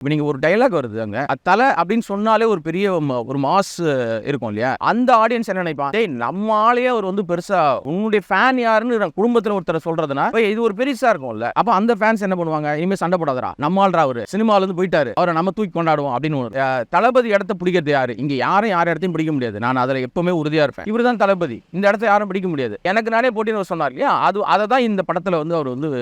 இப்போ நீங்கள் ஒரு டைலாக் வருது அங்கே. தலை அப்படின்னு சொன்னாலே ஒரு பெரிய ஒரு மாஸ் இருக்கும் இல்லையா? அந்த ஆடியன்ஸ் என்ன நினைப்பான்? டேய் நம்ம ஆளையே அவர் வந்து பெருசா உன்னுடைய ஃபேன் யாருன்னு நான் ஒருத்தர் சொல்றதுனா இது ஒரு பெருசா இருக்கும்ல. அப்போ அந்த ஃபேன்ஸ் என்ன பண்ணுவாங்க? இனிமே சண்டை போடாதரா நம்ம ஆள்ரா அவரு. சினிமால இருந்து போயிட்டாரு. அவரை நம்ம தூக்கி கொண்டாடுவோம் அப்படின்னு தளபதி இடத்த பிடிக்கிறது யாரு? இங்க யாரும் யார் இடத்தையும் பிடிக்க முடியாது. நான் அதில் எப்பவுமே உறுதியா இருப்பேன். இவர் தான் தளபதி. இந்த இடத்த யாரும் பிடிக்க முடியாது. எனக்கு நானே போட்டின்னு சொன்னார் இல்லையா? அது அதை தான் இந்த படத்துல வந்து அவர் வந்து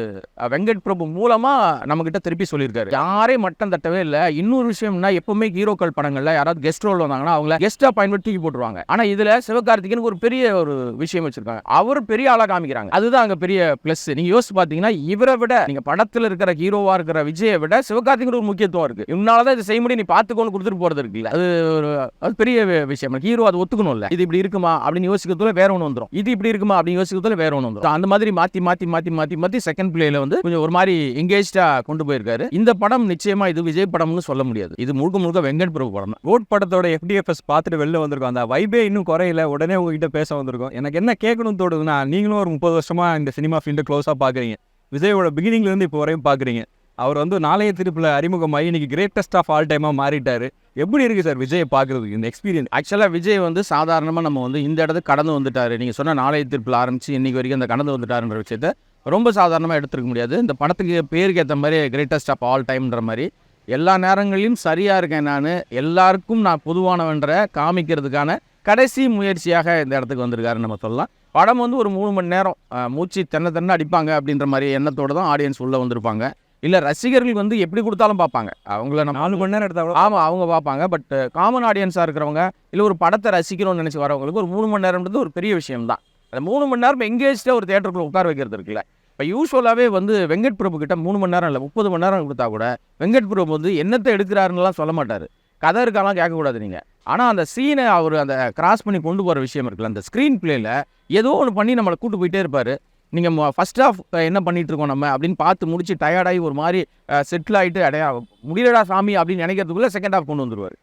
வெங்கட் பிரபு மூலமா நம்ம கிட்ட திருப்பி சொல்லியிருக்காரு. யாரையும் மட்டம் தட்டவே இல்லை. இன்னொரு விஷயம்னா எப்பவுமே ஹீரோக்கள் படங்கள்ல யாராவது கெஸ்ட் ரோல் வந்தாங்கன்னா அவங்கள கெஸ்டா பயன்படுத்தி தூக்கி போட்டுருவாங்க. ஆனா இதுல சிவகார்த்திகேயனுக்கு ஒரு பெரிய ஒரு விஷயம் வச்சிருக்காங்க. அவர் பெரிய ஆளா காமிக்கிறாங்க. அதுதான் அங்க பெரிய பிளஸ் நீங்க யோசிச்சு பாத்தீங்கன்னா இவரை விட நீங்க படத்துல இருக்கிற ஹீரோவா இருக்கிற விஜயை விட சிவகார்த்திகேயன் ஒரு முக்கியத்துவம் இருக்கு. இவனாலதான் இதை செய்ய முடியும். நீ பாத்துக்கோன்னு கொடுத்துட்டு போறது இருக்குல்ல. அது ஒரு அது பெரிய விஷயம். ஹீரோ அது ஒத்துக்கணும்ல. இது இப்படி இருக்குமா அப்படின்னு யோசிக்கிறதுல வேற ஒன்று வந்துடும் இது இப்படி இருக்குமா அப்படின்னு யோசிக்கிறதுல வேற ஒன்று வந்துடும் அந்த மாதிரி மாத்தி மாத்தி மாத்தி மாத்தி மாத்தி செகண்ட் பிளேல வந்து கொஞ்சம் ஒரு மாதிரி எங்கேஜா கொண்டு போயிருக்காரு. இந்த படம் நிச்சயமா இது விஜய் படம்னு சொல்ல முடியாது. இது முழுக்க முழுக்க வெங்கட் பிரபு படம் ரோட் படத்தோட எஃப்டிஎஃப்எஸ் பார்த்துட்டு வெளில வந்திருக்கோம். அந்த வைபே இன்னும் குறையில. உடனே உங்ககிட்ட பேச வந்திருக்கோம். எனக்கு என்ன கேட்கணும்னு தோணுதுன்னா நீங்களும் ஒரு முப்பது வருஷமா இந்த சினிமா ஃபீல்டு க்ளோஸாக பார்க்குறீங்க. விஜயோட பிகினிங்ல இருந்து இப்போ வரையும் பார்க்குறீங்க. அவர் வந்து நாளைய திருப்பில் அறிமுகமாகி இன்னைக்கு கிரேட்டஸ்ட் ஆஃப் ஆல் டைமாக மாறிட்டார். எப்படி இருக்குது சார் விஜயை பார்க்குறதுக்கு இந்த எக்ஸ்பீரியன்ஸ் ஆக்சுவலாக விஜய் வந்து சாதாரணமாக நம்ம வந்து இந்த இடத்துக்கு கடந்து வந்துட்டார். நீங்கள் சொன்ன நாளைய திருப்பில் ஆரம்பிச்சு இன்னைக்கு வரைக்கும் அந்த கடந்து வந்துட்டாருன்ற விஷயத்த ரொம்ப சாதாரணமாக எடுத்துருக்க முடியாது. இந்த படத்துக்கு பேருக்கு ஏற்ற மாதிரி கிரேட்டஸ்ட் ஆஃப் ஆல் டைம்ன்ற மாதிரி எல்லா நேரங்களிலும் சரியாக இருக்கேன் நான். எல்லாருக்கும் நான் பொதுவானவன்ற காமிக்கிறதுக்கான கடைசி முயற்சியாக இந்த இடத்துக்கு வந்திருக்காருன்னு நம்ம சொல்லலாம். படம் வந்து ஒரு மூணு மணி நேரம் மூச்சு தென்ன தென்ன அடிப்பாங்க அப்படின்ற மாதிரி எண்ணத்தோட தான் ஆடியன்ஸ் உள்ளே வந்திருப்பாங்க. இல்லை ரசிகர்கள் வந்து எப்படி கொடுத்தாலும் பார்ப்பாங்க. அவங்கள நம்ம நாலு மணி நேரம் எடுத்தா கூட ஆமாம் அவங்க பார்ப்பாங்க. பட் காமன் ஆடியன்ஸாக இருக்கிறவங்க இல்லை ஒரு படத்தை ரசிக்கணும்னு நினச்சி வரவங்களுக்கு ஒரு மூணு மணி நேரம்ன்றது ஒரு பெரிய விஷயம் தான் அந்த மூணு மணி நேரம் எங்கேஜ்டாக ஒரு தேட்டருக்குள்ள உட்கார வைக்கிறது இருக்குல்ல. இப்போ யூஸ்வலாகவே வந்து வெங்கட் பிரபு கிட்ட மூணு மணி நேரம் இல்லை முப்பது மணி நேரம் கொடுத்தா கூட வெங்கட் பிரபு வந்து என்னத்தை எடுக்கிறாருன்னுலாம் சொல்ல மாட்டார். கதை இருக்காலாம் கேட்கக்கூடாது நீங்கள் ஆனால் அந்த சீனை அவர் அந்த கிராஸ் பண்ணி கொண்டு போகிற விஷயம் இருக்குல்ல அந்த ஸ்க்ரீன் பிளேயில் ஏதோ ஒன்று பண்ணி நம்மளை கூட்டு போயிட்டே இருப்பார். நீங்கள் ஃபஸ்ட் ஆஃப் என்ன பண்ணிகிட்டு இருக்கோம் நம்ம அப்படின்னு பார்த்து முடிச்சு டயர்டாகி ஒரு மாதிரி செட்டில் ஆகிட்டு அடையா முடியலடா சாமி அப்படின்னு நினைக்கிறதுக்குள்ளே செகண்ட் ஆஃப் கொண்டு வந்துடுவார்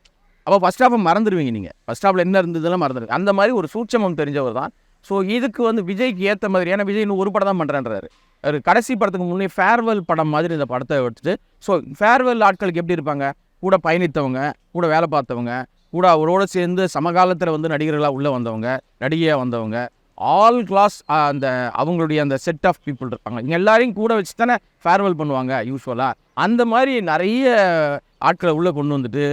அப்போ ஃபர்ஸ்ட் ஆஃபை மறந்துடுவீங்க நீங்கள் ஃபஸ்ட் ஆஃபில் என்ன இருந்ததெல்லாம் மறந்துடுங்க அந்த மாதிரி ஒரு சூட்சமம் தெரிஞ்சவர் தான். ஸோ இதுக்கு வந்து விஜய்க்கு ஏற்ற மாதிரி ஏன்னா விஜய் இன்னும் ஒரு படம் தான் பண்ணுறேன்றாரு கடைசி படத்துக்கு முன்னே ஃபேர்வெல் படம் மாதிரி இந்த படத்தை எடுத்துட்டு ஸோ ஃபேர்வெல் ஆட்களுக்கு எப்படி இருப்பாங்க? கூட பயணித்தவங்க கூட வேலை பார்த்தவங்க கூட அவரோட சேர்ந்து சமகாலத்தில் வந்து நடிகர்களாக உள்ளே வந்தவங்க நடிகையாக வந்தவங்க ஆல் கிளாஸ் அந்த அவங்களுடைய அந்த செட் ஆஃப் பீப்புள் இருப்பாங்க. இங்கே எல்லாரையும் கூட வச்சு தானே ஃபேர்வெல் பண்ணுவாங்க யூஸ்வலாக அந்த மாதிரி நிறைய ஆட்களை உள்ளே கொண்டு வந்துட்டு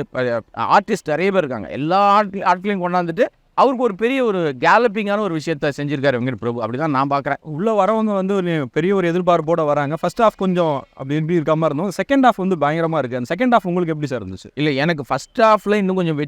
ஆர்டிஸ்ட் நிறைய பேர் இருக்காங்க. எல்லா ஆட் ஆட்களையும் கொண்டாந்துட்டு அவருக்கு ஒரு பெரிய ஒரு கேலப்பிங்கான ஒரு விஷயத்த செஞ்சிருக்காரு வெங்கட் பிரபு. அப்படி தான் நான் பார்க்குறேன் உள்ள வரவங்க வந்து ஒரு பெரிய ஒரு எதிர்பார்ப்போட வராங்க. ஃபர்ஸ்ட் ஹாஃப் கொஞ்சம் அப்படி இப்படி இருக்க மாதிரி இருந்தோம். செகண்ட் ஹாஃப் வந்து பயங்கரமா இருக்கு. அந்த செகண்ட் ஹாஃப் உங்களுக்கு எப்படி சார் இருந்துச்சு? இல்லை எனக்கு ஃபஸ்ட் ஹாஃபில் இன்னும் கொஞ்சம்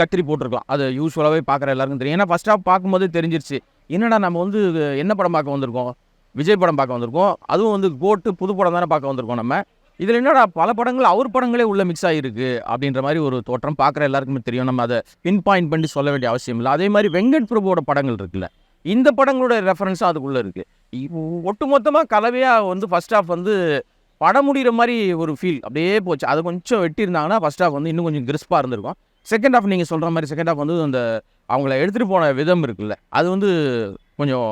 கத்திரி போட்டிருக்கலாம். அது யூஸ்வலாகவே பார்க்குற எல்லாருக்கும் தெரியும். ஏன்னா ஃபஸ்ட் ஹாஃப் பார்க்கும்போதே தெரிஞ்சிருச்சு. என்னடா நம்ம வந்து என்ன படம் பார்க்க வந்திருக்கோம்? விஜய் படம் பார்க்க வந்திருக்கோம். அதுவும் வந்து கோட்டு புது படம் தானே பார்க்க வந்திருக்கோம் நம்ம. இதில் என்னடா பல படங்கள் அவர் படங்களே உள்ள மிக்ஸ் ஆகிருக்கு அப்படின்ற மாதிரி ஒரு தோற்றம் பார்க்குற எல்லாருக்குமே தெரியும். நம்ம அதை பின் பாயிண்ட் பண்ணி சொல்ல வேண்டிய அவசியம் இல்லை. அதே மாதிரி வெங்கட் பிரபுவோட படங்கள் இருக்குல்ல இந்த படங்களோட ரெஃபரன்ஸும் அதுக்குள்ளே இருக்குது ஒட்டு மொத்தமாக கலவையாக வந்து ஃபர்ஸ்ட் ஆஃப் வந்து படம் முடிகிற மாதிரி ஒரு ஃபீல் அப்படியே போச்சு. அது கொஞ்சம் வெட்டியிருந்தாங்கன்னா ஃபர்ஸ்ட் ஆஃப் வந்து இன்னும் கொஞ்சம் கிறிஸ்பாக இருந்திருக்கும். செகண்ட் ஆஃப் நீங்கள் சொல்கிற மாதிரி செகண்ட் ஆஃப் வந்து அந்த அவங்கள எடுத்துகிட்டு போன விதம் இருக்குல்ல அது வந்து கொஞ்சம்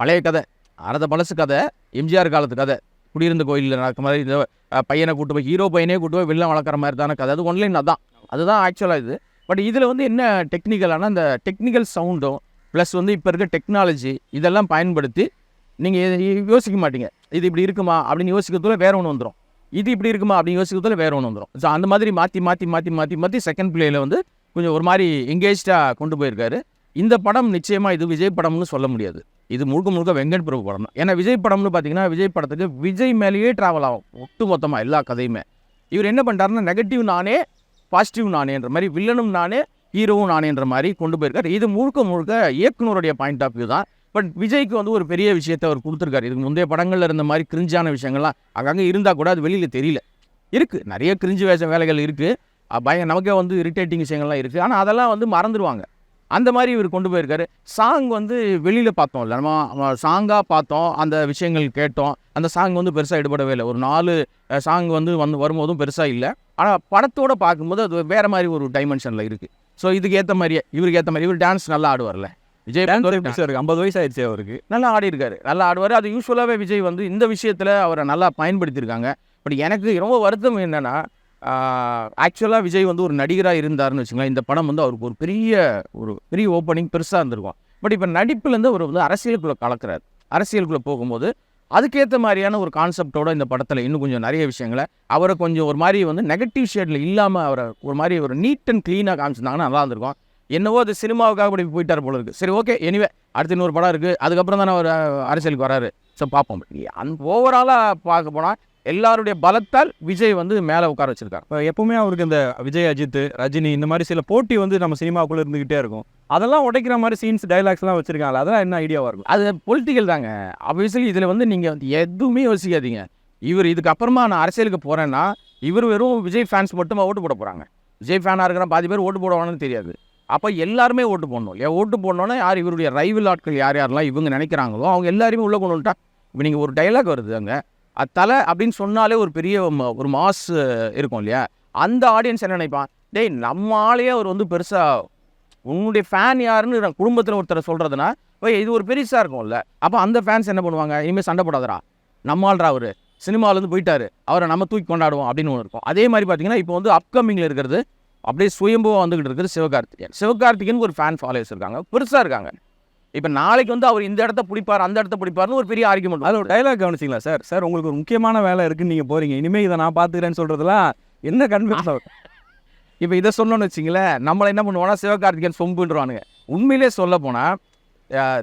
பழைய கதை அறத பழசு கதை எம்ஜிஆர் காலத்து கதை குடியிருந்த கோயிலில் நடக்கிற மாதிரி இந்த பையனை கூட்டு போய் ஹீரோ பையனே கூட்டு போய் வெளில வளர்க்குற மாதிரி தானே கதை அது ஒன்லைன் அதான். அதுதான் ஆக்சுவலாக இது. பட் இதில் வந்து என்ன டெக்னிக்கலான அந்த டெக்னிக்கல் சவுண்டும் ப்ளஸ் வந்து இப்போ இருக்க டெக்னாலஜி இதெல்லாம் பயன்படுத்தி நீங்கள் யோசிக்க மாட்டீங்க. இது இப்படி இருக்குமா அப்படின்னு யோசிக்கிறதுல வேறு ஒன்று வந்துடும் இது இப்படி இருக்குமா அப்படின்னு யோசிக்கிறதுல வேறு ஒன்று வந்துடும் ஸோ அந்த மாதிரி மாற்றி மாற்றி மாற்றி மாற்றி மாற்றி செகண்ட் பிளேயில் வந்து கொஞ்சம் ஒரு மாதிரி எங்கேஜ்டாக கொண்டு போயிருக்காரு. இந்த படம் நிச்சயமாக இது விஜய் படம்னு சொல்ல முடியாது. இது முழுக்க முழுக்க வெங்கட் பிரபு படம் தான். ஏன்னா விஜய் படம்னு பார்த்தீங்கன்னா விஜய் படத்துக்கு விஜய் மேலேயே ட்ராவல் ஆகும். ஒட்டு மொத்தமாக எல்லா கதையுமே. இவர் என்ன பண்ணிட்டாருன்னா நெகட்டிவ் நானே பாசிட்டிவ் நானேன்ற மாதிரி வில்லனும் நானே ஹீரோவும் நானேன்ற மாதிரி கொண்டு போயிருக்காரு. இது முழுக்க முழுக்க இயக்குனருடைய பாயிண்ட் ஆஃப் வியூ தான். பட் விஜய்க்கு வந்து ஒரு பெரிய விஷயத்தை அவர் கொடுத்துருக்காரு. இதுக்கு முந்தைய படங்களில் இருந்த மாதிரி கிரிஞ்சான விஷயங்கள்லாம் அங்கங்கே இருந்தால் கூட அது வெளியில் தெரியல. இருக்குது நிறைய கிரிஞ்சு வேஷ வேலைகள் இருக்குது பய நமக்கே வந்து இரிட்டேட்டிங் விஷயங்கள்லாம் இருக்குது ஆனால் அதெல்லாம் வந்து மறந்துடுவாங்க அந்த மாதிரி இவர் கொண்டு போயிருக்காரு. சாங் வந்து வெளியில் பார்த்தோம்ல நம்ம சாங்காக பார்த்தோம் அந்த விஷயங்கள் கேட்டோம். அந்த சாங் வந்து பெருசாக ஈடுபடவே இல்லை. ஒரு நாலு சாங் வந்து வந்து வரும்போதும் பெருசாக இல்லை. ஆனால் படத்தோட பார்க்கும்போது அது வேறு மாதிரி ஒரு டைமென்ஷனில் இருக்குது ஸோ இதுக்கு ஏற்ற மாதிரியே இவருக்கு ஏற்ற மாதிரி இவர் டான்ஸ் நல்லா ஆடுவார்ல. விஜய் இருக்கு ஐம்பது வயசு ஆயிடுச்சு அவருக்கு. நல்லா ஆடி இருக்காரு நல்லா ஆடுவார். அது யூஸ்வலாகவே விஜய் வந்து இந்த விஷயத்தில் அவரை நல்லா பயன்படுத்தியிருக்காங்க. பட் எனக்கு ரொம்ப வருத்தம் என்னன்னா ஆக்சுவலாக விஜய் வந்து ஒரு நடிகராக இருந்தாருன்னு வச்சுங்களேன் இந்த படம் வந்து அவருக்கு ஒரு பெரிய ஒரு பெரிய ஓப்பனிங் பெருசாக இருந்திருக்கும். பட் இப்போ நடிப்புலேருந்து அவர் வந்து அரசியலுக்குள்ளே கலக்கிறார். அரசியலுக்குள்ளே போகும்போது அதுக்கேற்ற மாதிரியான ஒரு கான்செப்டோட இந்த படத்தில் இன்னும் கொஞ்சம் நிறைய விஷயங்களை அவரை கொஞ்சம் ஒரு மாதிரி வந்து நெகட்டிவ் ஷேடில் இல்லாமல் அவரை ஒரு மாதிரி ஒரு நீட் அண்ட் க்ளீனாக காமிச்சிருந்தாங்கன்னா நல்லா இருந்திருக்கும். என்னவோ அது சினிமாவுக்காக அப்படி போயிட்டார் போல இருக்குது சரி ஓகே எனிவே அடுத்து இன்னொரு படம் இருக்குது அதுக்கப்புறம் தானே அவர் அரசியலுக்கு வராரு. ஸோ பார்ப்போம். அந் ஓவராலாக பார்க்க போனால் எல்லாருடைய பலத்தால் விஜய் வந்து மேலே உட்கார வச்சிருக்காரு. இப்போ எப்பவுமே அவருக்கு இந்த விஜய் அஜித் ரஜினி இந்த மாதிரி சில போட்டி வந்து நம்ம சினிமாக்குள்ளே இருந்துகிட்டே இருக்கும். அதெல்லாம் உடைக்கிற மாதிரி சீன்ஸ் டைலாக்ஸ்லாம் வச்சிருக்காங்க. அதெல்லாம் என்ன ஐடியாவாக இருக்கும்? அது பொலிட்டிக்கல் தாங்க. ஆப்வியஸ்லி இதில் வந்து நீங்கள் எதுவுமே யோசிக்காதீங்க. இவர் இதுக்கு அப்புறமா நான் அரசியலுக்கு போகிறேன்னா இவர் வெறும் விஜய் ஃபேன்ஸ் மட்டுமா ஓட்டு போட போகிறாங்க விஜய் ஃபேனாக இருக்கிற பாதி பேர் ஓட்டு போடுவாங்கன்னு தெரியாது. அப்போ எல்லாருமே ஓட்டு போடணும். ஏன் ஓட்டு போடணுன்னா யார் இவருடைய ரைவல் ஆட்கள் யார் யாரெல்லாம் இவங்க நினைக்கிறாங்களோ அவங்க எல்லாருமே உள்ளே கொண்டு வந்துட்டா. இப்போ நீங்கள் ஒரு டைலாக் வருது அங்கே. தலை அப்படின்னு சொன்னாலே ஒரு பெரிய ஒரு மாஸ் இருக்கும் இல்லையா? அந்த ஆடியன்ஸ் என்ன நினைப்பான்? டேய் நம்ம ஆளையே அவர் வந்து பெருசாக உன்னுடைய ஃபேன் யாருன்னு குடும்பத்தில் ஒருத்தரை சொல்கிறதுனா ஓய் இது ஒரு பெருசாக இருக்கும்ல. அப்போ அந்த ஃபேன்ஸ் என்ன பண்ணுவாங்க? இனிமேல் சண்டை போடாதரா நம்ம அவர். சினிமாவிலேருந்து போயிட்டாரு. அவரை நம்ம தூக்கி கொண்டாடுவோம் அப்படின்னு ஒன்று இருக்கும். அதே மாதிரி பார்த்தீங்கன்னா இப்போ வந்து அப்கமிங்கில் இருக்கிறது அப்படியே சுயம்புவாக வந்துக்கிட்டு இருக்கிறது சிவகார்த்திகேயன். சிவகார்த்திகேயன் ஒரு ஃபேன் ஃபாலோவர்ஸ் இருக்காங்க. பெருசாக இருக்காங்க. இப்போ நாளைக்கு வந்து அவர் இந்த இடத்த பிடிப்பார் அந்த இடத்த பிடிப்பார்னு ஒரு பெரிய ஆர்குமெண்ட் அதில் ஒரு டைலாக் கவனிச்சிங்களா சார் சார் உங்களுக்கு ஒரு முக்கியமான வேலை இருக்குன்னு நீங்கள் போகிறீங்க இனிமேல் இதை நான் பார்த்துக்கிறேன்னு சொல்கிறதுலாம் என்ன கன்வின்ஸ் இப்போ இதை சொன்னோன்னு வச்சிங்களேன் நம்மளை என்ன பண்ணுவோம்னா சிவகார்த்திகேயன் சொம்புன்றவானுங்க. உண்மையிலே சொல்ல போனால்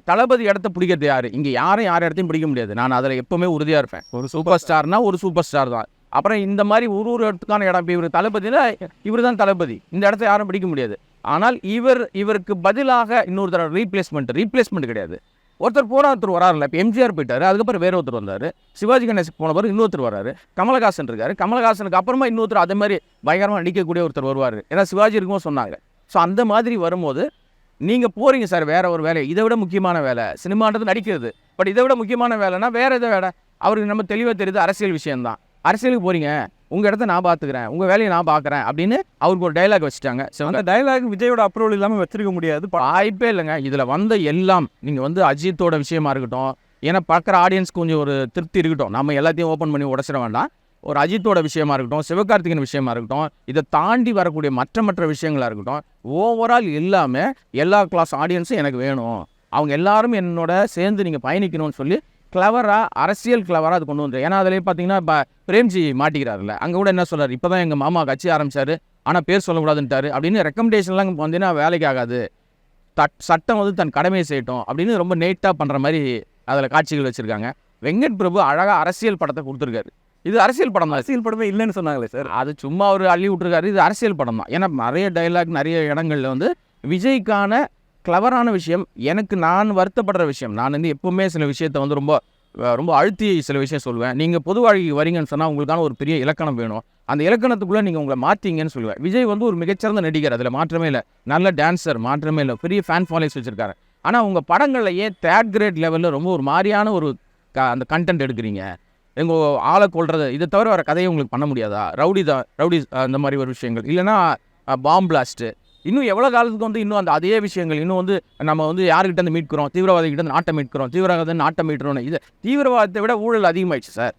தளபதி இடத்த பிடிக்கிறது யார்? இங்கே யாரும் யார் இடத்தையும் பிடிக்க முடியாது. நான் அதில் எப்போவுமே உறுதியாக இருப்பேன். ஒரு சூப்பர் ஸ்டார்னா ஒரு சூப்பர் ஸ்டார் தான். அப்புறம் இந்த மாதிரி ஒரு ஒரு இடத்துக்கான இடம் இப்போ இவர் தளபதினா இவர் தான் தளபதி. இந்த இடத்த யாரும் பிடிக்க முடியாது. ஆனால் இவர் இவருக்கு பதிலாக இன்னொரு தடவை ரீப்ளேஸ்மெண்ட் ரீப்ளேஸ்மெண்ட் கிடையாது. ஒருத்தர் போன ஒருத்தர் வராருல இப்போ எம்ஜிஆர் போயிட்டார் அதுக்கப்புறம் வேற ஒருத்தர் வந்தார். சிவாஜி கணேசன் போன பிறகு இன்னொருத்தர் வராரு. கமலஹாசன் இருக்கார். கமலஹாசனுக்கு அப்புறமா இன்னொருத்தர் அதே மாதிரி பயங்கரமாக நடிக்கக்கூடிய ஒருத்தர் வருவார். ஏன்னா சிவாஜி இருக்கும்போது சொன்னாங்க. ஸோ அந்த மாதிரி வரும்போது நீங்கள் போகிறீங்க சார் வேற ஒரு வேலை இதை விட முக்கியமான வேலை சினிமான்றது நடிக்கிறது. பட் இதை விட முக்கியமான வேலைனா வேறு எதை வேலை. அவருக்கு நம்ம தெளிவாக தெரியுது அரசியல் விஷயம்தான். அரசியலுக்கு போகிறீங்க உங்கள் இடத்த நான் பார்த்துக்கிறேன் உங்கள் வேலையை நான் பார்க்குறேன் அப்படின்னு அவருக்கு ஒரு டைலாக் வச்சுட்டாங்க. சிவங்க அந்த டைலாக் விஜயோட அப்ரூவல் இல்லாமல் வச்சிருக்க முடியாது. வாய்ப்பே இல்லைங்க. இதில் வந்த எல்லாம் நீங்கள் வந்து அஜித்தோட விஷயமா இருக்கட்டும் ஏன்னா பார்க்குற ஆடியன்ஸ் கொஞ்சம் ஒரு திருப்தி இருக்கட்டும். நம்ம எல்லாத்தையும் ஓப்பன் பண்ணி உடச்சிட வேண்டாம். ஒரு அஜித்தோட விஷயமா இருக்கட்டும் சிவகார்த்திகேயன் விஷயமா இருக்கட்டும் இதை தாண்டி வரக்கூடிய மற்ற மற்ற விஷயங்களா இருக்கட்டும் ஓவரால் எல்லாமே எல்லா கிளாஸ் ஆடியன்ஸும் எனக்கு வேணும். அவங்க எல்லாரும் என்னோட சேர்ந்து நீங்கள் பயணிக்கணும்னு சொல்லி கிளவராக அரசியல் கிளவராக அது கொண்டு வந்து ஏன்னா அதிலே பார்த்தீங்கன்னா இப்போ பிரேம்ஜி மாட்டிக்கிறாருல்ல. அங்கே கூட என்ன சொல்றாரு? இப்போ தான் எங்கள் மாமா கட்சி ஆரம்பிச்சாரு. ஆனால் பேர் சொல்லக்கூடாதுன்ட்டாரு. அப்படின்னு ரெக்கமெண்டேஷன்லாம் வந்தீங்கன்னா வேலைக்கு ஆகாது. தட் சட்டம் வந்து தன் கடமையை செய்யட்டும் அப்படின்னு ரொம்ப நேட்டாக பண்ணுற மாதிரி அதில் காட்சிகள் வச்சுருக்காங்க. வெங்கட் பிரபு அழகாக அரசியல் படத்தை கொடுத்துருக்காரு. இது அரசியல் படம் தான். அரசியல் படமே இல்லைன்னு சொன்னாங்களே சார். அது சும்மா ஒரு அள்ளி விட்டுருக்காரு. இது அரசியல் படம் தான். ஏன்னா நிறைய டைலாக் நிறைய இடங்கள்ல வந்து விஜய்க்கான கிளவரான விஷயம். எனக்கு நான் வருத்தப்படுற விஷயம். நான் வந்து எப்போவுமே சில விஷயத்தை வந்து ரொம்ப ரொம்ப அழுத்தி சில விஷயம் சொல்லுவேன். நீங்கள் பொது வாழ்க்கைக்கு வரீங்கன்னு சொன்னால் உங்களுக்கான ஒரு பெரிய இலக்கணம் வேணும். அந்த இலக்கணத்துக்குள்ளே நீங்கள் உங்களை மாற்றிங்கன்னு சொல்லுவேன். விஜய் வந்து ஒரு மிகச்சிறந்த நடிகர். அதில் மாற்றமே இல்லை. நல்ல டான்ஸர் மாற்றமே இல்லை. பெரிய ஃபேன் ஃபாலோஸ் வச்சுருக்காரு. ஆனால் உங்கள் படங்களில் ஏன் தேர்ட் கிரேட் லெவலில் ரொம்ப ஒரு மாதிரியான ஒரு க அந்த கண்டென்ட் எடுக்கிறீங்க? எங்கள் ஆளை கொள்றது இதை தவிர வர கதையை உங்களுக்கு பண்ண முடியாதா? ரவுடி தான் ரவுடி அந்த மாதிரி ஒரு விஷயங்கள். இல்லைன்னா பாம்பிளாஸ்ட்டு இன்னும் எவ்வளோ காலத்துக்கு வந்து இன்னும் அந்த அதே விஷயங்கள் இன்னும் வந்து நம்ம வந்து யார்கிட்ட இருந்து மீட்கிறோம்? தீவிரவாதிகிட்ட இருந்து நாட்டை மீட்கிறோம்? தீவிரவாத நாட்டம் மீட்கிறோம்னு இது தீவிரவாதத்தை விட ஊழல் அதிகமாயிடுச்சு சார்.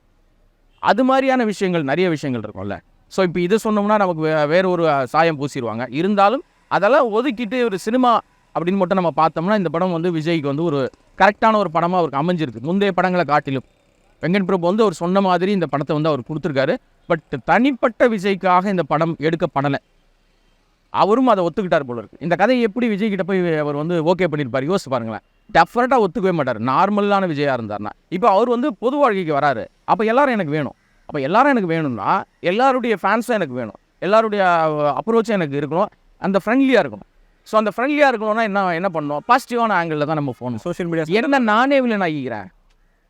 அது மாதிரியான விஷயங்கள் நிறைய விஷயங்கள் இருக்கும்ல. ஸோ இப்போ இது சொன்னோம்னா நமக்கு வே வேறு ஒரு சாயம் பூசிடுவாங்க இருந்தாலும் அதெல்லாம் ஒதுக்கிட்டு ஒரு சினிமா அப்படின்னு மட்டும் நம்ம பார்த்தோம்னா இந்த படம் வந்து விஜய்க்கு வந்து ஒரு கரெக்டான ஒரு படமாக அவருக்கு அமைஞ்சிருக்கு. முந்தைய படங்களை காட்டிலும். வெங்கட் பிரபு வந்து அவர் சொன்ன மாதிரி இந்த படத்தை வந்து அவர் கொடுத்துருக்காரு. பட் தனிப்பட்ட விஜய்க்காக இந்த படம் எடுக்கப்படலை. அவரும் அதை ஒத்துக்கிட்டார் போல இருக்கு. இந்த கதையை எப்படி விஜய் கிட்ட போய் அவர் வந்து ஓகே பண்ணியிருப்பார் யோசிச்சு பாருங்களேன். டெஃபரட்டாக ஒத்துக்கவே மாட்டார். நார்மலான விஜயா இருந்தார்னா இப்போ அவர் வந்து பொது வாழ்க்கைக்கு வராரு. அப்போ எல்லாரும் எனக்கு வேணும். அப்போ எல்லாரும் எனக்கு வேணும்னா எல்லாருடைய ஃபேன்ஸும் எனக்கு வேணும். எல்லாருடைய அப்ரோச்சும் எனக்கு இருக்கணும். அந்த ஃப்ரெண்ட்லியாக இருக்கணும். ஸோ அந்த ஃப்ரெண்ட்லியாக இருக்கணும்னா என்ன என்ன பண்ணணும்? பாசிட்டிவான ஆங்கிளில் தான் நம்ம போகணும். சோஷியல் மீடியா என்ன நானே வில்லன் ஆகிக்கிறேன்?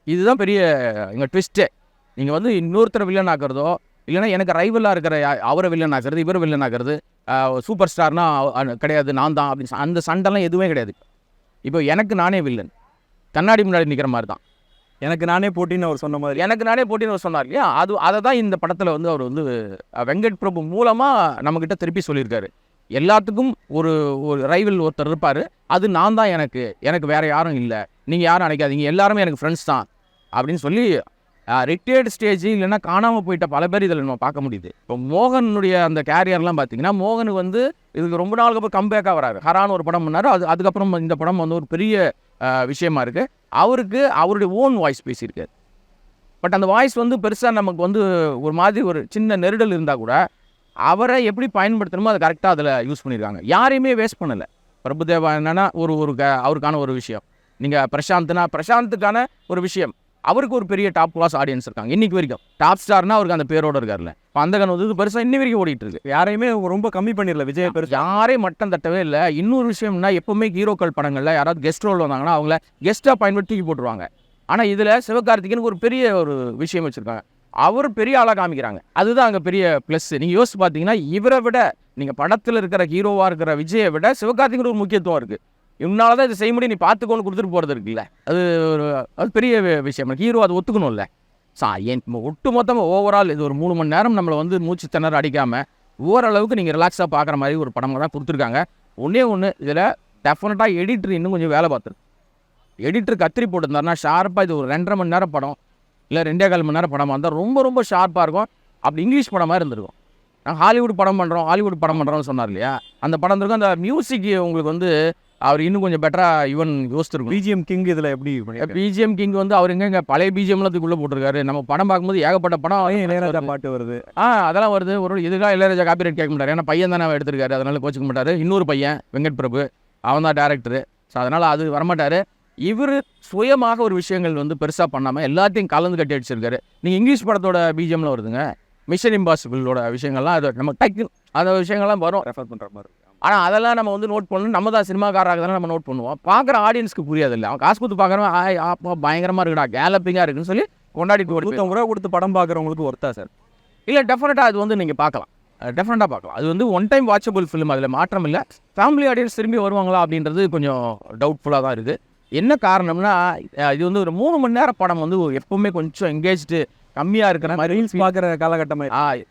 இதுதான் பெரிய எங்கள் ட்விஸ்ட்டே நீங்கள் வந்து இன்னொருத்தரை வில்லன் ஆக்குறதோ இல்லைன்னா எனக்கு ரைவலாக இருக்கிற அவரை வில்லன் ஆக்குறது இவரை வில்லன் ஆக்குறது சூப்பர் ஸ்டார்னா கிடையாது நான் தான் அப்படின்னு அந்த சண்டைலாம் எதுவுமே கிடையாது. இப்போ எனக்கு நானே வில்லன். கண்ணாடி முன்னாடி நிற்கிற மாதிரி தான். எனக்கு நானே போட்டின்னு அவர் சொன்ன மாதிரி. எனக்கு நானே போட்டின்னு அவர் சொன்னார் இல்லையா? அது அதை தான் இந்த படத்தில் வந்து அவர் வந்து வெங்கட் பிரபு மூலமாக நம்மக்கிட்ட திருப்பி சொல்லியிருக்காரு. எல்லாத்துக்கும் ஒரு ஒரு ரைவல் ஒருத்தர் இருப்பார். அது நான் தான் எனக்கு எனக்கு வேற யாரும் இல்லை. நீங்கள் யாரும் நினைக்காதீங்க எல்லாருமே எனக்கு ஃப்ரெண்ட்ஸ் தான். அப்படின்னு சொல்லி ரிட்டையர்டு ஸ்டேஜ் இல்லைன்னா காணாமல் போயிட்ட பல பேர் இதில் நம்ம பார்க்க முடியுது. இப்போ மோகனுடைய அந்த கேரியர்லாம் பார்த்தீங்கன்னா மோகனுக்கு வந்து இதுக்கு ரொம்ப நாளுக்கு அப்புறம் கம்பேக்காக வராரு. ஹரான்னு ஒரு படம் பண்ணார். அது அதுக்கப்புறம் இந்த படம் வந்து ஒரு பெரிய விஷயமா இருக்குது அவருக்கு அவருடைய ஓன் வாய்ஸ் பேசியிருக்காரு பட் அந்த வாய்ஸ் வந்து பெருசாக நமக்கு வந்து ஒரு மாதிரி ஒரு சின்ன நெருடல் இருந்தால் கூட அவரை எப்படி பயன்படுத்தணுமோ அதை கரெக்டாக அதில் யூஸ் பண்ணியிருக்காங்க. யாரையுமே வேஸ்ட் பண்ணலை. பிரபுதேவா என்னென்னா ஒரு ஒரு க- அவருக்கான ஒரு விஷயம். நீங்கள் பிரசாந்த்னா பிரசாந்துக்கான ஒரு விஷயம். அவருக்கு ஒரு பெரிய டாப் கிளாஸ் ஆடியன்ஸ் இருக்காங்க. இன்னைக்கு வரைக்கும். டாப் ஸ்டார்னா அவருக்கு அந்த பேரோட இருக்காருல்ல. இப்போ அந்த கன் வந்து பெருசாக இன்னி வரைக்கும் ஓடிட்டு இருக்கு. யாரையுமே ரொம்ப கம்மி பண்ணிடல விஜய் பெருசா. யாரையும் மட்டம் தட்டவே இல்லை. இன்னொரு விஷயம்னா எப்பவுமே ஹீரோக்கள் படங்களில் யாராவது கெஸ்ட் ரோல் வந்தாங்கன்னா அவங்கள கெஸ்ட்டாக பயன்படுத்தி தூக்கி போட்டுருவாங்க. ஆனால் இதில் சிவகார்த்திகேயனுக்கு ஒரு பெரிய ஒரு விஷயம் வச்சுருக்காங்க. அவர் பெரிய ஆளாக காமிக்கிறாங்க. அதுதான் அங்கே பெரிய ப்ளஸ் நீங்கள் யோசிச்சு பார்த்தீங்கன்னா இவரை விட நீங்கள் படத்தில் இருக்கிற ஹீரோவாக இருக்கிற விஜயை விட சிவகார்த்திகேயன் ஒரு முக்கியத்துவம் இருக்குது இவனால தான் இதை செய்ய முடியும். நீ பார்த்துக்கோன்னு கொடுத்துட்டு போகிறது இருக்குல்ல. அது ஒரு அது பெரிய விஷயம். ஹீரோ அதை ஒத்துக்கணும்ல. சா என் ஒட்டு மொத்தமாக ஓவரால் இது ஒரு மூணு மணி நேரம் நம்மளை வந்து மூச்சு திணற அடிக்காமல் ஓரளவுக்கு நீங்கள் ரிலாக்ஸாக பார்க்குற மாதிரி ஒரு படம் தான் கொடுத்துருக்காங்க. ஒன்றே ஒன்று இதில் டெஃபினட்டாக எடிட்டர் இன்னும் கொஞ்சம் வேலை பார்த்துருக்கு. எடிட்டர் கத்திரி போட்டிருந்தாருன்னா ஷார்ப்பாக இது ஒரு ரெண்டரை மணி நேரம் படம் இல்லை ரெண்டே கால் மணி நேரம் படமாக இருந்தால் ரொம்ப ரொம்ப ஷார்ப்பாக இருக்கும். அப்படி இங்கிலீஷ் படம் மாதிரி இருந்திருக்கும். நாங்கள் ஹாலிவுட் படம் பண்ணுறோம் ஹாலிவுட் படம் பண்ணுறோம்னு சொன்னார் இல்லையா? அந்த படம் இருக்கும் அந்த மியூசிக் உங்களுக்கு வந்து அவர் இன்னும் கொஞ்சம் பெட்டராக ஈவன் யோசிச்சிருக்கும் பிஜிஎம் கிங் இதுல எப்படி? பிஜிஎம் கிங் வந்து அவர் எங்கங்க பழைய பிஜிஎம்லாம் அதுக்குள்ளே போட்டிருக்காரு. நம்ம படம் பார்க்கும்போது ஏகப்பட்ட படம் இளையராஜா பாட்டு வருது? ஆ அதெல்லாம் வருது. ஒரு இதுக்காக இளையராஜா காப்பிரைட் கேட்க மாட்டார். ஏன்னா பையன் தானே எடுத்திருக்காரு. அதனால கோச்சிக்க மாட்டார். இன்னொரு பையன் வெங்கட் பிரபு அவன் தான் டேரக்டரு ஸோ அதனால் அது வரமாட்டார். இவர் சுயமாக ஒரு விஷயங்கள் வந்து பெருசாக பண்ணாமல் எல்லாத்தையும் கலந்து கட்டி அடிச்சிருக்காரு. நீங்கள் இங்கிலீஷ் படத்தோட பிஜிஎம்ல வருதுங்க. மிஷன் இம்பாசிபிளோட விஷயங்கள்லாம் அது நம்ம டக்கு அந்த விஷயங்கள்லாம் வரும். ரெஃபர் பண்ற மாதிரி. ஆனால் அதெல்லாம் நம்ம வந்து நோட் பண்ணணும். நம்ம தான் சினிமாக்காராக தானே நம்ம நோட் பண்ணுவோம். பார்க்குற ஆடியன்ஸ்க்கு புரியாது இல்லை அவன் காசு கொடுத்து பார்க்குறவன் ஆய் ஆப்பா பயங்கரமாக இருக்குடா கேலப்பிங்காக இருக்குன்னு சொல்லி கொண்டாடிட்டு. நூற்றம்பது ரூபா கொடுத்து படம் பார்க்குறவங்களுக்கு ஒர்த்தா சார்? இல்லை டெஃபினட்டாக அது வந்து நீங்கள் பார்க்கலாம். டெஃபினட்டாக பார்க்கலாம். அது வந்து ஒன் டைம் வாட்சபிள் ஃபிலிம் அதில் மாற்றம் இல்லை. ஃபேமிலி ஆடியன்ஸ் திரும்பி வருவாங்களா அப்படின்றது கொஞ்சம் டவுட்ஃபுல்லாக தான் இருக்குது என்ன காரணம்னா இது வந்து ஒரு மூணு மணி நேரம் படம் வந்து எப்பவுமே கொஞ்சம் எங்கேஜ்டு கம்மியாக இருக்கிற மாதிரி ரீல்ஸ் பார்க்குற காலகட்டமா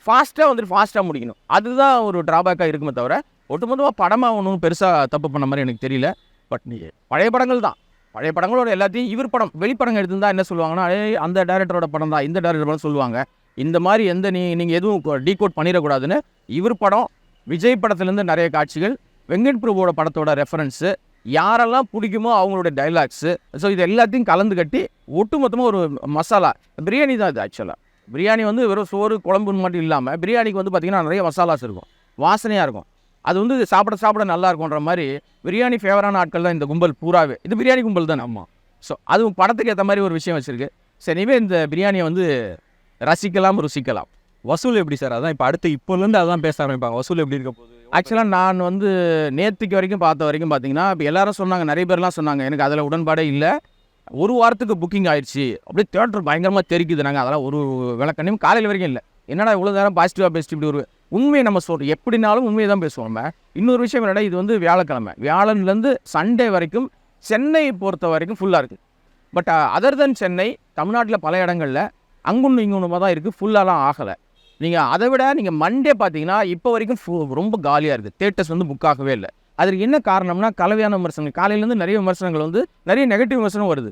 ஃபாஸ்ட்டாக வந்துட்டு ஃபாஸ்ட்டாக முடிக்கணும். அதுதான் ஒரு ட்ராபேக்காக இருக்குமே தவிர ஒட்டுமொத்தமாக படமாக ஒன்றும் பெருசாக தப்பு பண்ண மாதிரி எனக்கு தெரியல. பட் நீ பழைய படங்கள் தான். பழைய படங்களோட எல்லாத்தையும் இவர் படம் வெளிப்படங்கள் எடுத்திருந்தா என்ன சொல்லுவாங்கன்னா அந்த டேரக்டரோட படம் தான் இந்த டேரக்டர் படம் சொல்லுவாங்க. இந்த மாதிரி எந்த நீ நீங்கள் எதுவும் டீகோட் பண்ணிடக்கூடாதுன்னு இவர் படம் விஜய் படத்துலேருந்து நிறைய காட்சிகள் வெங்கட் பிரபுவோட படத்தோட ரெஃபரன்ஸு யாரெல்லாம் பிடிக்குமோ அவங்களோட டைலாக்ஸு ஸோ இது எல்லாத்தையும் கலந்து கட்டி ஒட்டுமொத்தமாக ஒரு மசாலா. பிரியாணி தான் இது ஆக்சுவலாக பிரியாணி வந்து வெறும் சோறு குழம்புன்னு மட்டும் இல்லாமல் பிரியாணிக்கு வந்து பார்த்திங்கன்னா நிறைய மசாலாஸ் இருக்கும். வாசனையாக இருக்கும். அது வந்து சாப்பிட சாப்பிட நல்லா இருக்கும்ன்ற மாதிரி பிரியாணி ஃபேவரான ஆட்கள் தான் இந்த கும்பல் பூராவே. இது பிரியாணி கும்பல் தான்? ஆமாம் ஸோ அதுவும் படத்துக்கு ஏற்ற மாதிரி ஒரு விஷயம் வச்சுருக்கு. சரி இனிமே இந்த பிரியாணியை வந்து ரசிக்கலாம் ருசிக்கலாம். வசூல் எப்படி சார்? அதான் இப்போ அடுத்து இப்போலேருந்து அதான் பேச ஆரம்பிப்பாங்க. வசூல் எப்படி இருக்க போகுது? ஆக்சுவலாக நான் வந்து நேற்றுக்கு வரைக்கும் பார்த்த வரைக்கும் பார்த்தீங்கன்னா இப்போ எல்லாரும் சொன்னாங்க நிறைய பேர்லாம் சொன்னாங்க எனக்கு அதில் உடன்பாடே இல்லை. ஒரு வாரத்துக்கு புக்கிங் ஆயிடுச்சு. அப்படியே தேட்டர் பயங்கரமாக தெரிக்குது நாங்கள் அதெல்லாம் ஒரு விளக்கண்ணையும் காலையில் வரைக்கும் இல்லை. என்னடா இவ்வளோ நேரம் பாசிட்டிவாக பேசிட்டு இப்படி ஒரு உண்மையை நம்ம சொல்கிறோம் எப்படினாலும் உண்மையை தான் பேசுவோம் நம்ம. இன்னொரு விஷயம் என்னடா இது வந்து வியாழக்கிழமை. வியாழன்லேருந்து சண்டே வரைக்கும் சென்னை பொறுத்த வரைக்கும் ஃபுல்லாக இருக்குது பட் அதர் தென் சென்னை தமிழ்நாட்டில் பல இடங்களில் அங்குன்னு இங்குன்னுமா தான் இருக்குது ஃபுல்லாலாம் ஆகலை. நீங்கள் அதை விட நீங்கள் மண்டே பார்த்தீங்கன்னா இப்போ வரைக்கும் ஃபு- ரொம்ப காலியாக இருக்குது தேட்டர்ஸ் வந்து புக் ஆகவே இல்லை. அதற்கு என்ன காரணம்னா கலவையான விமர்சனங்கள். காலையிலேருந்து நிறைய விமர்சனங்கள் வந்து நிறைய நெகட்டிவ் விமர்சனம் வருது.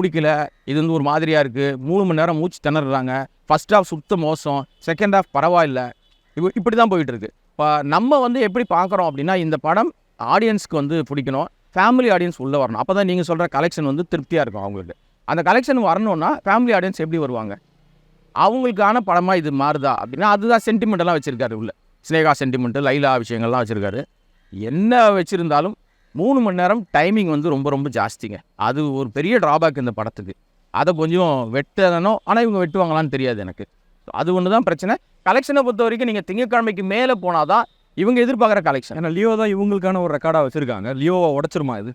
பிடிக்கல. இது வந்து ஒரு மாதிரியாக இருக்குது மூணு மணி நேரம் மூச்சு திணறாங்க ஃபர்ஸ்ட் ஹாஃப் சுத்த மோசம். செகண்ட் ஹாஃப் பரவாயில்ல. இப்போ இப்படி தான் போயிட்டு இருக்கு இப்போ நம்ம வந்து எப்படி பார்க்குறோம் அப்படின்னா இந்த படம் ஆடியன்ஸ்க்கு வந்து பிடிக்கணும். ஃபேமிலி ஆடியன்ஸ் உள்ளே வரணும். அப்போ தான் நீங்கள் சொல்கிற கலெக்ஷன் வந்து திருப்தியாக இருக்கும் அவங்களுக்கு. அந்த கலெக்ஷன் வரணும்னா ஃபேமிலி ஆடியன்ஸ் எப்படி வருவாங்க? அவங்களுக்கான படமாக இது மாறுதா அப்படின்னா அதுதான் சென்டிமெண்ட்டெல்லாம் வச்சுருக்காரு உள்ள. ஸ்னேகா சென்டிமெண்ட்டு லைலா விஷயங்கள்லாம் வச்சுருக்காரு. என்ன வச்சுருந்தாலும் மூணு மணி நேரம் டைமிங் வந்து ரொம்ப ரொம்ப ஜாஸ்திங்க. அது ஒரு பெரிய ட்ராபேக் இந்த படத்துக்கு. அதை கொஞ்சம் வெட்டணும். ஆனால் இவங்க வெட்டுவாங்களான்னு தெரியாது எனக்கு. அது ஒன்று தான் பிரச்சனை. கலெக்ஷனை பொறுத்த வரைக்கும் நீங்கள் திங்கட்கிழமைக்கு மேலே போனால் தான் இவங்க எதிர்பார்க்குற கலெக்ஷன் ஏன்னா லியோ தான் இவங்களுக்கான ஒரு ரெக்கார்டாக வச்சிருக்காங்க. லியோவை உடைச்சிருமா இது?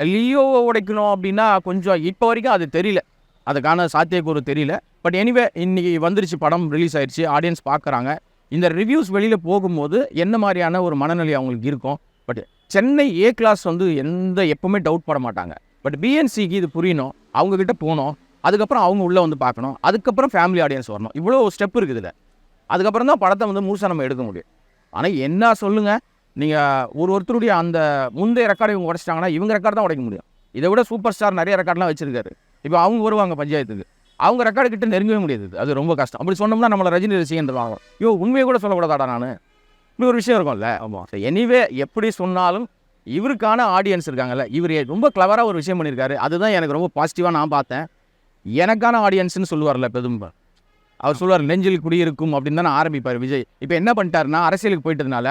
லியோவை உடைக்கணும் அப்படின்னா கொஞ்சம் இப்போ வரைக்கும் அது தெரியல. அதுக்கான சாத்தியக்கூறு தெரியல. பட் எனிவே இன்னைக்கு வந்துருச்சு படம் ரிலீஸ் ஆயிடுச்சு ஆடியன்ஸ் பார்க்குறாங்க இந்த ரிவ்யூஸ் வெளியில் போகும்போது என்ன மாதிரியான ஒரு மனநிலை அவங்களுக்கு இருக்கும்? பட் சென்னை ஏ கிளாஸ் வந்து எந்த எப்பவுமே டவுட் பட மாட்டாங்க. பட் பிஎன்சிக்கு இது புரியணும். அவங்கக்கிட்ட போகணும். அதுக்கப்புறம் அவங்க உள்ளே வந்து பார்க்கணும். அதுக்கப்புறம் ஃபேமிலி ஆடியன்ஸ் வரணும். இவ்வளோ ஸ்டெப் இருக்குது இதில். அதுக்கப்புறம் தான் படத்தை வந்து முழுசாக நம்ம எடுக்க முடியும். ஆனால் என்ன சொல்லுங்கள் நீங்கள் ஒரு ஒருத்தருடைய அந்த முந்தைய ரெக்கார்டை இவங்க உடைச்சிட்டாங்கன்னா இவங்க ரெக்கார்ட் தான் உடைக்க முடியும். இதை விட சூப்பர் ஸ்டார் நிறைய ரெக்கார்ட்லாம் வச்சிருக்காரு. இப்போ அவங்க வருவாங்க பஞ்சாயத்துக்கு. அவங்க ரெக்கார்டு கிட்ட நெருங்கவே முடியாது. அது ரொம்ப கஷ்டம். அப்படி சொன்னோம்னா நம்மளை ரஜினி ரசிகன்றாங்க ஐயோ உண்மையை கூட சொல்லக்கூடாதாடா நான்? இப்படி ஒரு விஷயம் இருக்கும்ல? ஆமாம் எனிவே எப்படி சொன்னாலும் இவருக்கான ஆடியன்ஸ் இருக்காங்கல்ல இவர் ரொம்ப கிளவராக ஒரு விஷயம் பண்ணியிருக்காரு. அதுதான் எனக்கு ரொம்ப பாசிட்டிவாக நான் பார்த்தேன். எனக்கான ஆடியன்ஸ்னு சொல்லுவார்ல பெரும் அவர் சொல்லுவார் நெஞ்சில் குடியிருக்கும் அப்படின்னு தானே ஆரம்பிப்பார் விஜய். இப்போ என்ன பண்ணிட்டாருன்னா அரசியலுக்கு போயிட்டதுனால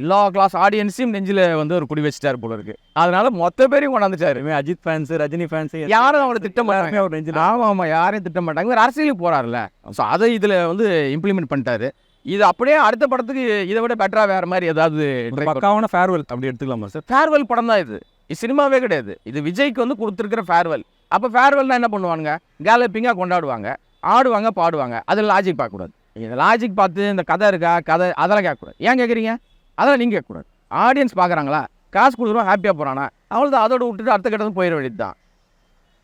எல்லா கிளாஸ் ஆடியன்ஸையும் நெஞ்சில் வந்து ஒரு குடி வச்சிட்டார் போல இருக்கு. அதனால மொத்த பேரையும் கொண்டாந்துட்டாரு. அஜித் ஃபேன்ஸ் ரஜினி ஃபேன்ஸ் யாரும் அவங்களை திட்டம் அவர் நெஞ்சில். ஆமாம் ஆமாம் யாரையும் திட்ட மாட்டாங்க. அரசியலுக்கு போகிறாருல்ல ஸோ அதை இதில் வந்து இம்ப்ளிமெண்ட் பண்ணிட்டாரு. இது அப்படியே அடுத்த படத்துக்கு இதை விட பெட்டராக வேறு மாதிரி ஏதாவது பக்காவான ஃபேர்வெல் அப்படி எடுத்துக்கலாமா சார் ஃபேர்வெல் படம் தான் இது. இது சினிமாவே கிடையாது. இது விஜய்க்கு வந்து கொடுத்துருக்கிற ஃபேர்வெல் அப்போ ஃபேர்வெல்னால் என்ன பண்ணுவானுங்க? கேலப்பிங்காக கொண்டாடுவாங்க. ஆடுவாங்க பாடுவாங்க. அதில் லாஜிக் பார்க்கக்கூடாது. இந்த லாஜிக் பார்த்து இந்த கதை இருக்கா? கதை அதெல்லாம் கேட்கக்கூடாது. ஏன் கேட்குறீங்க? அதெல்லாம் நீங்கள் கேட்கக்கூடாது. ஆடியன்ஸ் பார்க்குறாங்களா? காசு கொடுத்துருவோம் ஹாப்பியாக போகிறானா அவ்வளோதான் அதோட விட்டுட்டு அடுத்த கட்டத்துக்கு போயிட வேண்டியது தான்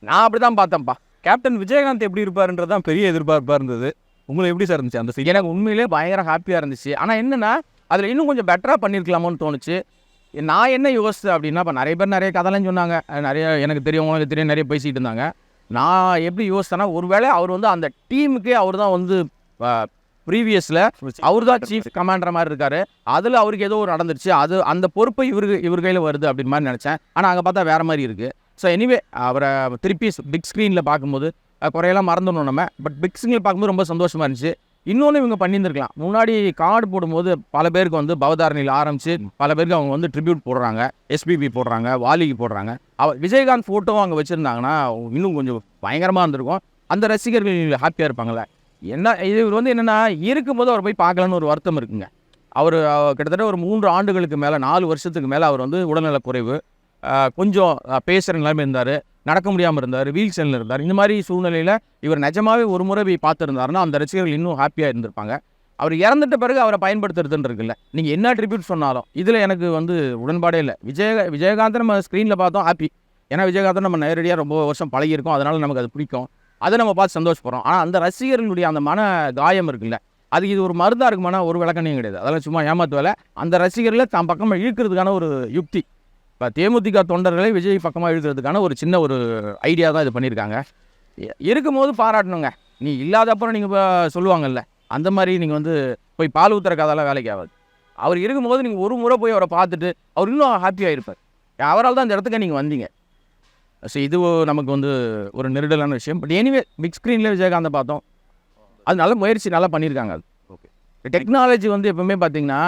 நான் அப்படி தான் பார்த்தேன்ப்பா. கேப்டன் விஜயகாந்த் எப்படி இருப்பாருன்றது தான் பெரிய எதிர்பார்ப்பாக இருந்தது. உங்களுக்கு எப்படி சார் இருந்துச்சு அந்த சீன் எனக்கு உண்மையிலே பயங்கர ஹாப்பியாக இருந்துச்சு. ஆனால் என்னென்னா அதில் இன்னும் கொஞ்சம் பெட்டராக பண்ணியிருக்கலாமோன்னு தோணுச்சு. நான் என்ன யோசித்தேன் அப்படின்னா இப்போ நிறைய பேர் நிறைய கதைலாம் சொன்னாங்க. நிறைய எனக்கு தெரியும் உங்களுக்கு தெரியும் நிறைய பேசிகிட்டு இருந்தாங்க. நான் எப்படி யோசித்தேன்னா ஒருவேளை அவர் வந்து அந்த டீமுக்கே அவர் தான் வந்து ப்ரீவியஸில் அவர் தான் சீஃப் கமாண்டர் மாதிரி இருக்காரு. அதில் அவருக்கு ஏதோ ஒரு நடந்துருச்சு. அது அந்த பொறுப்பு இவருக்கு இவர் கையில் வருது அப்படின்னு மாதிரி நினச்சேன். ஆனால் அங்கே பார்த்தா வேறு மாதிரி இருக்குது ஸோ எனிவே அவரை திருப்பி பிக் ஸ்க்ரீனில் பார்க்கும்போது குறையெல்லாம் மறந்துடணும் நம்ம. பட் பிக் ஸ்க்ரீனில் பார்க்கும்போது ரொம்ப சந்தோஷமாக இருந்துச்சு. இன்னொன்று இவங்க பண்ணியிருந்திருக்கலாம். முன்னாடி கார்டு போடும்போது பல பேருக்கு வந்து பவதாரணியில் ஆரம்பித்து பல பேருக்கு அவங்க வந்து ட்ரிபியூட் போடுறாங்க எஸ்பிபி போடுறாங்க வாலிக்கு போடுறாங்க. அவர் விஜயகாந்த் ஃபோட்டோவும் அங்கே வச்சுருந்தாங்கன்னா இன்னும் கொஞ்சம் பயங்கரமாக இருந்திருக்கும். அந்த ரசிகர்கள் ஹாப்பியாக இருப்பாங்கள்ல என்ன இது இவர் வந்து என்னென்னா இருக்கும்போது அவர் போய் பார்க்கலன்னு ஒரு வருத்தம் இருக்குங்க. அவர் கிட்டத்தட்ட ஒரு மூன்று ஆண்டுகளுக்கு மேலே நாலு வருஷத்துக்கு மேலே அவர் வந்து உடல்நலக் குறைவு அஹ், கொஞ்சம் பேசுகிற நிலைமை இருந்தார். நடக்க முடியாமல் இருந்தார் வீல் செல்லில் இருந்தார். இந்த மாதிரி சூழ்நிலையில் இவர் நிஜமாவே ஒரு முறை போய் பார்த்துருந்தாருன்னா அந்த ரசிகர்கள் இன்னும் ஹாப்பியாக இருந்திருப்பாங்க. அவர் இறந்துட்ட பிறகு அவரை பயன்படுத்துறதுன்னு இருக்குல்ல நீங்கள் என்ன ட்ரிபியூட் சொன்னாலும் இதில் எனக்கு வந்து உடன்பாடே இல்லை. விஜய விஜயகாந்த் நம்ம ஸ்க்ரீனில் பார்த்தோம் ஹாப்பி ஏன்னா விஜயகாந்த் நம்ம நேரடியாக ரொம்ப வருஷம் பழகியிருக்கோம். அதனால் நமக்கு அது பிடிக்கும். அதை நம்ம பார்த்து சந்தோஷப்படுறோம். ஆனால் அந்த ரசிகர்களுடைய அந்த மன காயம் இருக்குல்ல அது இது ஒரு மருந்தாக இருக்குமானா ஒரு விளக்கணையும் கிடையாது. அதெல்லாம் சும்மா ஏமாத்து வேலை அந்த ரசிகர்களை தான் பக்கமாக இழுக்கிறதுக்கான ஒரு யுக்தி. இப்போ தேமுதிக தொண்டர்களை விஜய் பக்கமாக இழுக்கிறதுக்கான ஒரு சின்ன ஒரு ஐடியா தான் இது பண்ணியிருக்காங்க. இ- இருக்கும்போது பாராட்டணுங்க. நீ இல்லாதப்பறம் நீங்கள் சொல்லுவாங்கல்ல அந்த மாதிரி நீங்கள் வந்து போய் பால் ஊத்துற கதெல்லாம் வேலைக்கு ஆகாது அவர் இருக்கும்போது நீங்கள் ஒரு முறை போய் அவரை பார்த்துட்டு அவர் இன்னும் ஹாப்பியாக இருப்பார் அவரால் தான் இந்த இடத்துக்கு நீங்கள் வந்தீங்க. ஸோ இது நமக்கு வந்து ஒரு நெருடலான விஷயம். பட் எனிவே பிக் ஸ்க்ரீனில் விஜயகாந்தை பார்த்தோம். அது நல்ல முயற்சி நல்லா பண்ணியிருக்காங்க அது. ஓகே டெக்னாலஜி வந்து எப்பவுமே பார்த்தீங்கன்னா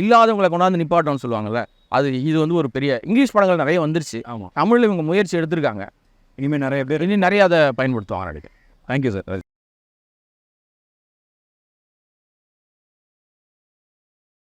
இல்லாதவங்களை கொண்டாந்து நிப்பாட்டோம்னு சொல்லுவாங்கல்ல. அது இது வந்து ஒரு பெரிய இங்கிலீஷ் படங்கள் நிறைய வந்துருச்சு. ஆமாம் தமிழில் இவங்க முயற்சி எடுத்திருக்காங்க. இனிமேல் நிறைய பேர் இனி நிறைய அதை பயன்படுத்துவாங்க நினைக்கிறேன் தேங்க்யூ சார்